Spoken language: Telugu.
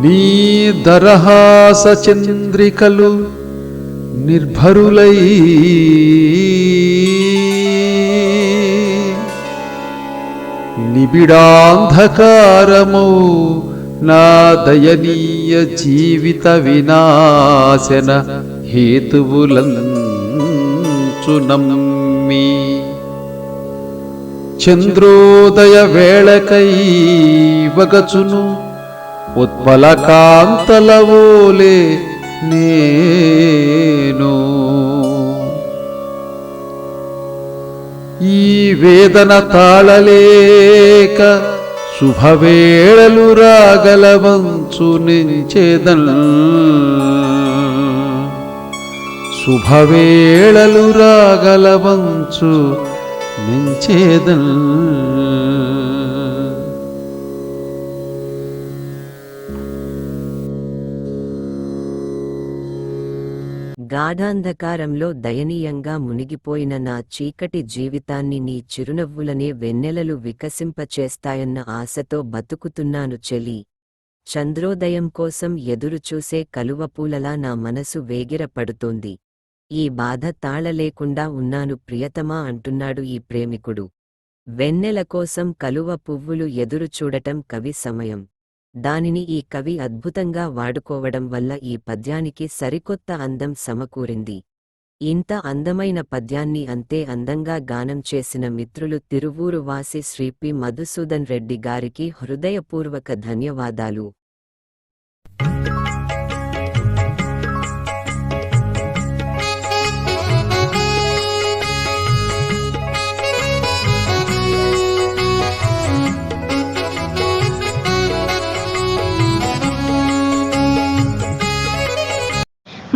నీ దరహాస చంద్రికలు నిర్భరులై నిబిడాంధకారము నా దయనీయ జీవిత వినాశన హేతువులంచునమ్మి చంద్రోదయ వేళకై వగచును ఉత్పల కాంతలవోలే నేను. ఈ వేదన తాళలేక శుభవేళలు రాగలవంచు నించేదన్. శుభవేళలు రాగలవంచు నించేదన్. గాఢాంధకారంలో దయనీయంగా మునిగిపోయిన నా చీకటి జీవితాన్ని నీ చిరునవ్వులనే వెన్నెలలు వికసింపచేస్తాయన్న ఆశతో బతుకుతున్నాను చెలి. చంద్రోదయం కోసం ఎదురుచూసే కలువపూలలా నా మనసు వేగిరపడుతోంది. ఈ బాధ తాళలేకుండా ఉన్నాను ప్రియతమా అంటున్నాడు ఈ ప్రేమికుడు. వెన్నెల కోసం కలువ పువ్వులు ఎదురుచూడటం కవి సమయం. దానిని ఈ కవి అద్భుతంగా వాడుకోవడం వల్ల ఈ పద్యానికి సరికొత్త అందం సమకూరింది. ఇంత అందమైన పద్యాన్ని అంతే అందంగా గానం చేసిన మిత్రులు తిరువూరు వాసి శ్రీ పి. మధుసూదన్ రెడ్డి గారికి హృదయపూర్వక ధన్యవాదాలు.